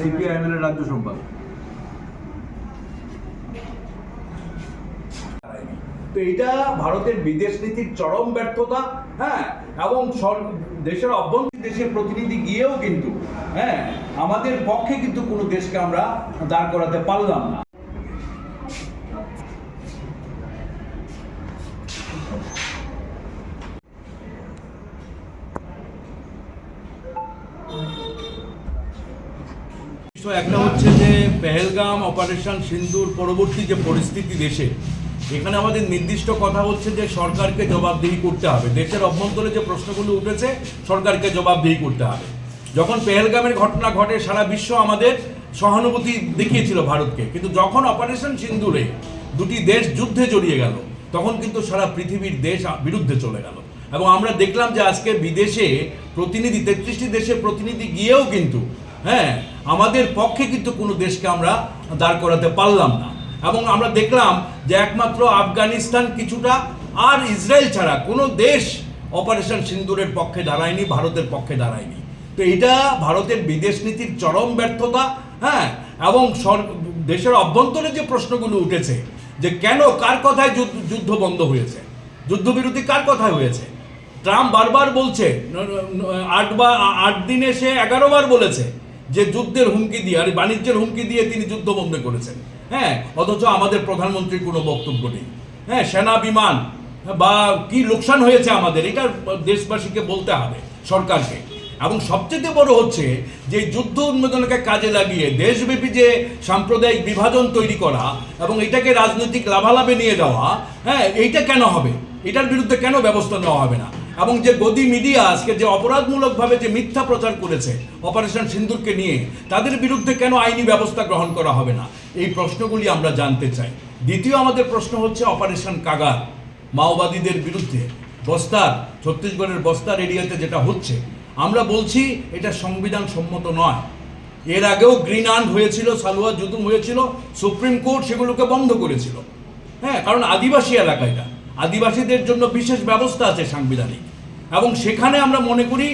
CPIM এর রাজ্য সম্পাদক। তো এটা ভারতের বিদেশ নীতির চরম ব্যর্থতা হ্যাঁ এবং দেশের অভ্যন্তরীণ দেশের প্রতিনিধি গিয়েও কিন্তু হ্যাঁ আমাদের পক্ষে কিন্তু কোনো দেশকে আমরা দাঁড় করাতে পারলাম না। একটা হচ্ছে যে পেহেলগাম, অপারেশন সিন্ধুর পরবর্তী যে পরিস্থিতি দেশে, এখানে আমাদের নির্দিষ্ট কথা হচ্ছে যে সরকারকে জবাবদিহি করতে হবে। দেশের অভ্যন্তরে যে প্রশ্নগুলো উঠেছে, সরকারকে জবাবদিহি করতে হবে। যখন পেহেলগামের ঘটনা ঘটে, সারা বিশ্ব আমাদের সহানুভূতি দেখিয়েছিল ভারতকে। কিন্তু যখন অপারেশন সিন্ধুরে দুটি দেশ যুদ্ধে জড়িয়ে গেল, তখন কিন্তু সারা পৃথিবীর দেশ বিরুদ্ধে চলে গেল। এবং আমরা দেখলাম যে আজকে বিদেশে প্রতিনিধি, তেত্রিশটি দেশের প্রতিনিধি গিয়েও কিন্তু হ্যাঁ আমাদের পক্ষে কিন্তু কোনো দেশকে আমরা দাঁড় করাতে পারলাম না। এবং আমরা দেখলাম যে একমাত্র আফগানিস্তান কিছুটা আর ইসরায়েল ছাড়া কোনো দেশ অপারেশন সিন্দুরের পক্ষে দাঁড়ায়নি, ভারতের পক্ষে দাঁড়ায়নি। তো এটা ভারতের বিদেশ নীতির চরম ব্যর্থতা হ্যাঁ এবং দেশের অভ্যন্তরে যে প্রশ্নগুলো উঠেছে, যে কেন কার কথায় যুদ্ধ- বন্ধ হয়েছে? যুদ্ধবিরতি কার কথায় হয়েছে? ট্রাম্প বারবার বলছে, ন- ন- আট বা আট দিনে সে এগারো বার বলেছে যে যুদ্ধের হুমকি দিয়ে আর বাণিজ্যের হুমকি দিয়ে তিনি যুদ্ধ বন্ধ করেছেন। হ্যাঁ অথচ আমাদের প্রধানমন্ত্রীর কোনো বক্তব্য নেই। হ্যাঁ সেনা বিমান, বা কি লোকসান হয়েছে আমাদের, এটা দেশবাসীকে বলতে হবে, সরকারকে। এবং সবচেয়ে বড় হচ্ছে যে যুদ্ধ উন্মোদনকে কাজে লাগিয়ে দেশব্যাপী যে সাম্প্রদায়িক বিভাজন তৈরি করা এবং এটাকে রাজনৈতিক লাভালাভে নিয়ে যাওয়া হ্যাঁ এইটা কেন হবে? এটার বিরুদ্ধে কেন ব্যবস্থা নেওয়া হবে না? এবং যে গদি মিডিয়া আজকে যে অপরাধমূলকভাবে যে মিথ্যা প্রচার করেছে অপারেশন সিন্দুরকে নিয়ে, তাদের বিরুদ্ধে কেন আইনি ব্যবস্থা গ্রহণ করা হবে না? এই প্রশ্নগুলি আমরা জানতে চাই। দ্বিতীয় আমাদের প্রশ্ন হচ্ছে অপারেশন কাগার, মাওবাদীদের বিরুদ্ধে। বস্তার, ছত্তিশগড়ের বস্তার এরিয়াতে যেটা হচ্ছে, আমরা বলছি এটা সংবিধান সম্মত নয়। এর আগেও গ্রিন আর্ন হয়েছিল, সালুয়া জুতুম হয়েছিল, সুপ্রিম কোর্ট সেগুলোকে বন্ধ করেছিল। হ্যাঁ কারণ আদিবাসী এলাকা এটা। আদিবাসীদের জন্য বিশেষ ব্যবস্থা আছে সাংবিধানিক। এবং সেখানে আমরা মনে করি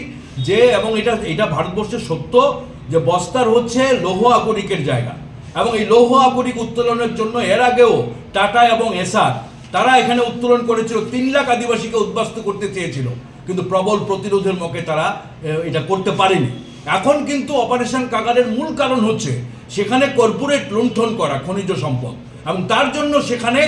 যে, এবং এটা এটা ভারতবর্ষের সত্য যে বস্তার হচ্ছে লৌহ আকরিকের জায়গা। এবং এই লৌহ আকরিক উত্তোলনের জন্য এর আগেও টাটা এবং এসআর, তারা এখানে উত্তোলন করেছিল, তিন লাখ আদিবাসীকে উদ্বাস্ত করতে চেয়েছিল। কিন্তু প্রবল প্রতিরোধের মুখে তারা এটা করতে পারেনি। এখন কিন্তু অপারেশন কাগারের মূল কারণ হচ্ছে সেখানে কর্পোরেট লুণ্ঠন করা, খনিজ সম্পদ। এবং তার জন্য সেখানে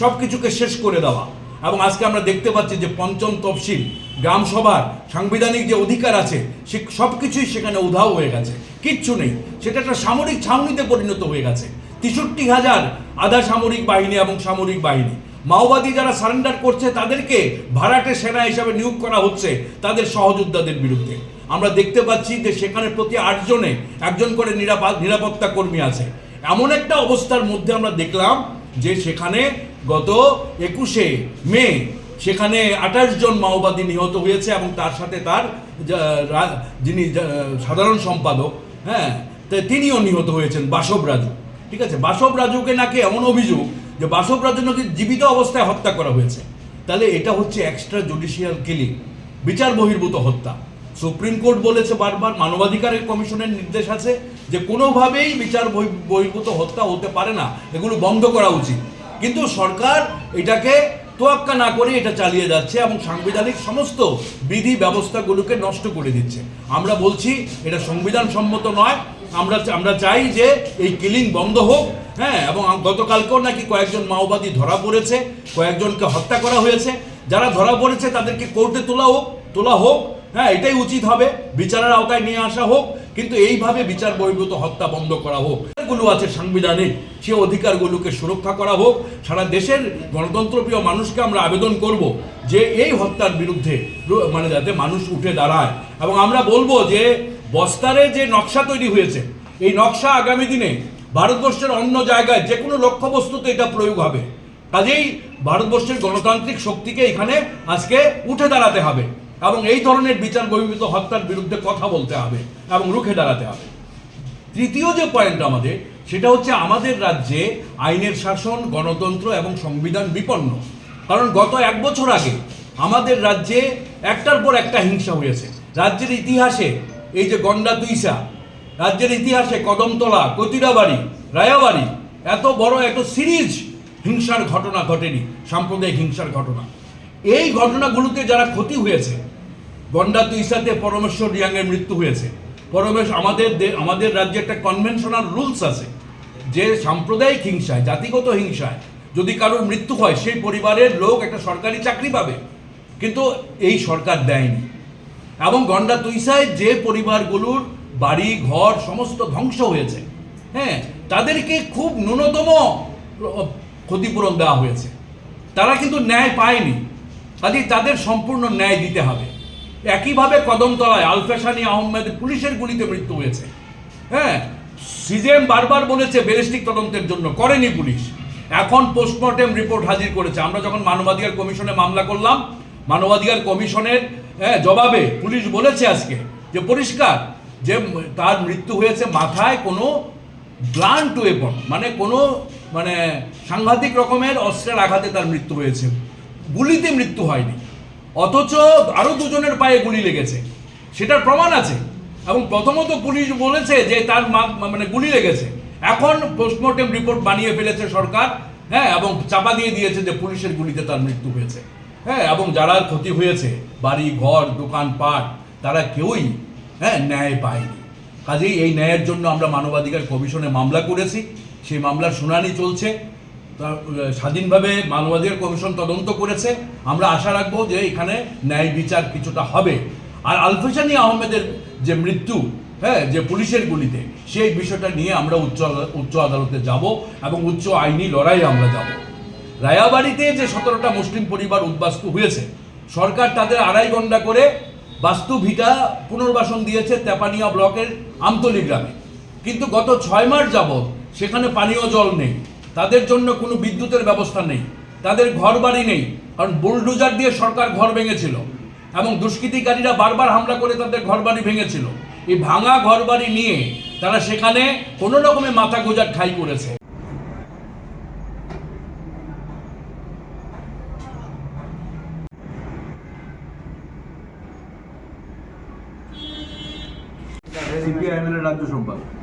সব কিছুকে শেষ করে দেওয়া। এবং আজকে আমরা দেখতে পাচ্ছি যে পঞ্চম তফসিল গ্রাম সভার সাংবিধানিক যে অধিকার আছে, সে সব কিছুই সেখানে উধাও হয়ে গেছে। কিচ্ছু নেই। সেটা একটা সামরিক ছাউনিতে পরিণত হয়ে গেছে। তেষট্টি হাজার আধা সামরিক বাহিনী এবং সামরিক বাহিনী। মাওবাদী যারা সারেন্ডার করছে, তাদেরকে ভাড়াটে সেনা হিসাবে নিয়োগ করা হচ্ছে তাদের সহযোদ্ধাদের বিরুদ্ধে। আমরা দেখতে পাচ্ছি যে সেখানে প্রতি আটজনে একজন করে নিরাপদ, নিরাপত্তা কর্মী আছে। এমন একটা অবস্থার মধ্যে আমরা দেখলাম যে সেখানে গত একুশে মে সেখানে আঠাশ জন মাওবাদী নিহত হয়েছে এবং তার সাথে তার যিনি সাধারণ সম্পাদক হ্যাঁ তিনিও নিহত হয়েছেন, বাসব রাজু। ঠিক আছে? বাসব রাজুকে নাকি এমন অভিযোগ যে বাসব রাজু নাকি জীবিত অবস্থায় হত্যা করা হয়েছে। তাহলে এটা হচ্ছে এক্সট্রা জুডিশিয়াল কিলিং বিচার বহির্ভূত হত্যা। সুপ্রিম কোর্ট বলেছে বারবার মানবাধিকারের কমিশনের নির্দেশ আছে যে কোনোভাবেই বিচার বহি- বহির্ভূত হত্যা হতে পারে না। এগুলো বন্ধ করা উচিত। কিন্তু সরকার এটাকে তোয়াক্কা না করে এটা চালিয়ে যাচ্ছে এবং সাংবিধানিক সমস্ত বিধি ব্যবস্থাগুলোকে নষ্ট করে দিচ্ছে। আমরা বলছি, এটা সংবিধান সম্মত নয়। আমরা আমরা চাই যে এই কিলিং বন্ধ হোক হ্যাঁ এবং গতকালকেও নাকি কয়েকজন মাওবাদী ধরা পড়েছে, কয়েকজনকে হত্যা করা হয়েছে। যারা ধরা পড়েছে তাদেরকে কোর্টে তোলা হোক তোলা হোক হ্যাঁ এটাই উচিত হবে। বিচারের আওতায় নিয়ে আসা হোক। কিন্তু এইভাবে বিচার বহির্ভূত হত্যা বন্ধ করা হোক। গুলো আছে সাংবিধানিক, সে অধিকারগুলোকে সুরক্ষা করা হোক। সারা দেশের গণতন্ত্রপ্রিয় মানুষকে আমরা আবেদন করব যে এই হত্যার বিরুদ্ধে মানে যাতে মানুষ উঠে দাঁড়ায়। এবং আমরা বলব যে বস্তারে যে নকশা তৈরি হয়েছে, এই নকশা আগামী দিনে ভারতবর্ষের অন্য জায়গায় যে কোনো লক্ষ্যবস্তুতে এটা প্রয়োগ হবে। কাজেই ভারতবর্ষের গণতান্ত্রিক শক্তিকে এখানে আজকে উঠে দাঁড়াতে হবে। এবং এই ধরনের বিচার বহির্ভূত হত্যার বিরুদ্ধে কথা বলতে হবে এবং রুখে দাঁড়াতে হবে। তৃতীয় যে পয়েন্ট আমাদের, সেটা হচ্ছে আমাদের রাজ্যে আইনের শাসন, গণতন্ত্র এবং সংবিধান বিপন্ন। কারণ গত এক বছর আগে আমাদের রাজ্যে একটার পর একটা হিংসা হয়েছে। রাজ্যের ইতিহাসে এই যে গন্ডা তুইসা, রাজ্যের ইতিহাসে কদমতলা, কতিরাবাড়ি, রায়াবাড়ি, এত বড় এত সিরিজ হিংসার ঘটনা ঘটেনি, সাম্প্রদায়িক হিংসার ঘটনা। এই ঘটনাগুলোতে যারা ক্ষতি হয়েছে গন্ডা তুইসাতে পরমেশ্বর রিয়াংয়ের মৃত্যু হয়েছে। পরমেশ আমাদের আমাদের রাজ্যে একটা কনভেনশনাল রুলস আছে, যে সাম্প্রদায়িক হিংসায়, জাতিগত হিংসায় যদি কারোর মৃত্যু হয়, সেই পরিবারের লোক একটা সরকারি চাকরি পাবে। কিন্তু এই সরকার দেয়নি। এবং গন্ডা তুইসায় যে পরিবারগুলোর বাড়ি, ঘর সমস্ত ধ্বংস হয়েছে। হ্যাঁ তাদেরকে খুব ন্যূনতম ক্ষতিপূরণ দেওয়া হয়েছে। তারা কিন্তু ন্যায় পায়নি। কাজেই তাদের সম্পূর্ণ ন্যায় দিতে হবে। একইভাবে কদমতলায় আলফেশানি আহমেদ পুলিশের গুলিতে মৃত্যু হয়েছে। হ্যাঁ সিজেম বারবার বলেছে ব্যালিস্টিক তদন্তের জন্য করেনি পুলিশ। এখন পোস্টমর্টেম রিপোর্ট হাজির করেছে। আমরা যখন মানবাধিকার কমিশনে মামলা করলাম মানবাধিকার কমিশনের হ্যাঁ, জবাবে পুলিশ বলেছে আজকে যে পরিষ্কার যে তার মৃত্যু হয়েছে মাথায় কোনো ব্লান্ট ওয়েপন মানে কোনো মানে সাংঘাতিক রকমের অস্ত্রের আঘাতে তার মৃত্যু হয়েছে। গুলিতে মৃত্যু হয়নি। অথচ আরও দুজনের পায়ে গুলি লেগেছে। সেটার প্রমাণ আছে। এবং প্রথমত পুলিশ বলেছে যে তার মানে গুলি লেগেছে। এখন পোস্টমর্টেম রিপোর্ট বানিয়ে ফেলেছে সরকার হ্যাঁ এবং চাপা দিয়ে দিয়েছে যে পুলিশের গুলিতে তার মৃত্যু হয়েছে। হ্যাঁ এবং যারা ক্ষতি হয়েছে, বাড়ি, ঘর দোকানপাট তারা কেউই হ্যাঁ ন্যায় পায়নি। কাজেই এই ন্যায়ের জন্য আমরা মানবাধিকার কমিশনে মামলা করেছি। সেই মামলার শুনানি চলছে। স্বাধীনভাবে মানবাধিকার কমিশন তদন্ত করেছে। আমরা আশা রাখব যে এখানে ন্যায় বিচার কিছুটা হবে। আর আলফেশানি আহমেদের যে মৃত্যু হ্যাঁ যে পুলিশের গুলিতে, সেই বিষয়টা নিয়ে আমরা উচ্চ উচ্চ আদালতে যাব এবং উচ্চ আইনি লড়াই আমরা যাব। রায়াবাড়িতে যে সতেরোটা মুসলিম পরিবার উদ্বাস্তু হয়েছে, সরকার তাদের আড়াই ঘণ্টা করে বাস্তু ভিটা পুনর্বাসন দিয়েছে তেপানিয়া ব্লকের আমতলি গ্রামে। কিন্তু গত ছয় মাস যাবৎ সেখানে পানীয় জল নেই। তাদের জন্য কোনো বিদ্যুতের ব্যবস্থা নেই। তাদের ঘর বাড়ি নেই। কারণ বুলডোজার দিয়ে সরকার ঘর ভেঙেছিল এবং দুষ্কৃতিকারীরা বারবার হামলা করে তাদের ঘরবাড়ি ভেঙেছিল। এই ভাঙা ঘরবাড়ি নিয়ে তারা সেখানে কোনো রকমে মাথা গোজার ঠাই করেছে। সিপিআইএম এর রাজ্য সম্পাদক।